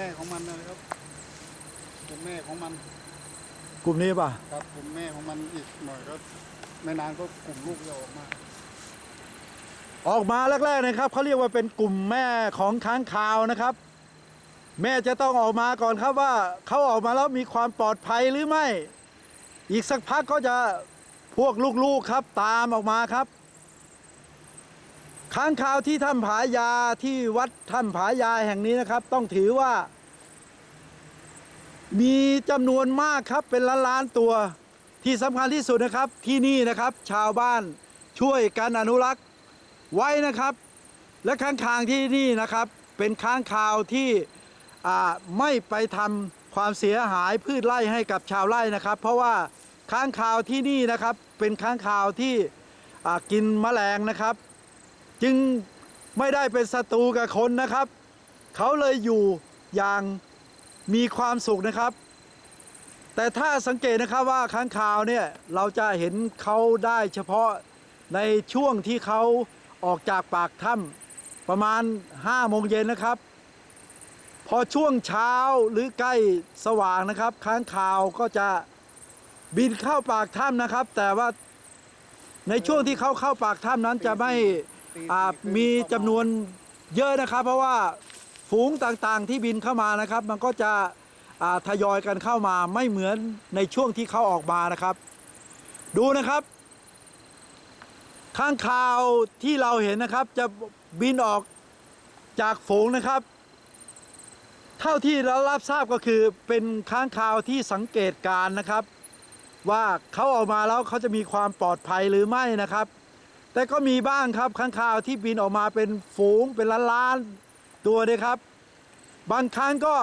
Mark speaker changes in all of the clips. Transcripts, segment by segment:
Speaker 1: แม่ของมันนะครับกลุ่มแม่ของมัน
Speaker 2: กลุ่มนี้ป่ะ
Speaker 1: ครับกลุ่มแม่ของมันอีกหน่อยก็ไม่นานก็กลุ่มลูกจะออกมา
Speaker 2: ออกมาแรกๆนะครับเขาเรียกว่าเป็นกลุ่มแม่ของค้างคาวนะครับ แม่จะต้องออกมาก่อนครับว่าเขาออกมาแล้วมีความปลอดภัยหรือไม่ อีกสักพักก็จะพวกลูกๆครับตามออกมาครับ ค้างคาวที่ถ้ำผายาที่วัดถ้ำผายาแห่งนี้นะครับ ต้องถือว่า มีจำนวนมากครับเป็นล้านล้านตัวที่สำคัญที่สุดนะครับที่นี่นะครับ ชาวบ้านช่วยกันอนุรักษ์ไว้นะครับ และค้างคาวที่นี่นะครับ เป็นค้างคาวที่ไม่ไปทำความเสียหายพืชไร่ให้กับชาวไร่นะครับ เพราะว่าค้างคาวที่นี่นะครับ เป็นค้างคาวที่กินแมลงนะครับ จึงไม่ได้เป็นศัตรูกับคนนะครับ เขาเลยอยู่อย่างมีความสุขนะครับ แต่ถ้าสังเกตนะครับว่าค้างคาวเนี่ยเราจะเห็นเขาได้เฉพาะในช่วงที่เขาออกจากปากถ้ำประมาณ5โมงเย็นนะครับ พอช่วงเช้าหรือใกล้สว่างนะครับ ค้างคาวก็จะบินเข้าปากถ้ำนะครับ แต่ว่าในช่วงที่เขาเข้าปากถ้ำนั้นจะไม่ อ่ามีจำนวนเยอะนะครับ เพราะว่าฝูงต่างๆที่บินเข้ามานะครับ มันก็จะอ่าทยอยกันเข้ามาไม่เหมือนในช่วงที่เขาออกมานะครับ ดูนะครับ ข้างคาวที่เราเห็นนะครับจะบินออกจากฝูงนะครับ เท่าที่เรารับทราบก็คือเป็นค้างคาวที่สังเกตการณ์นะครับ ว่าเขาออกมาแล้วเขาจะมีความปลอดภัยหรือไม่นะครับ แต่ก็มีบ้างครับค้างคาวที่บินออกมาเป็นฝูงเป็นล้านๆตัวเลยครับ บางครั้งก็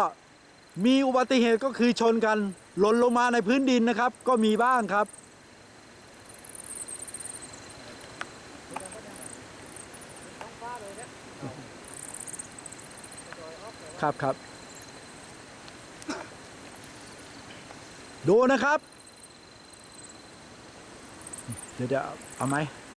Speaker 2: มีอุบัติเหตุก็คือชนกัน หล่นลงมาในพื้นดินนะครับ ก็มีบ้างครับ ครับครับ ดูนะครับ เดี๋ยวเดี๋ยวเอาไหม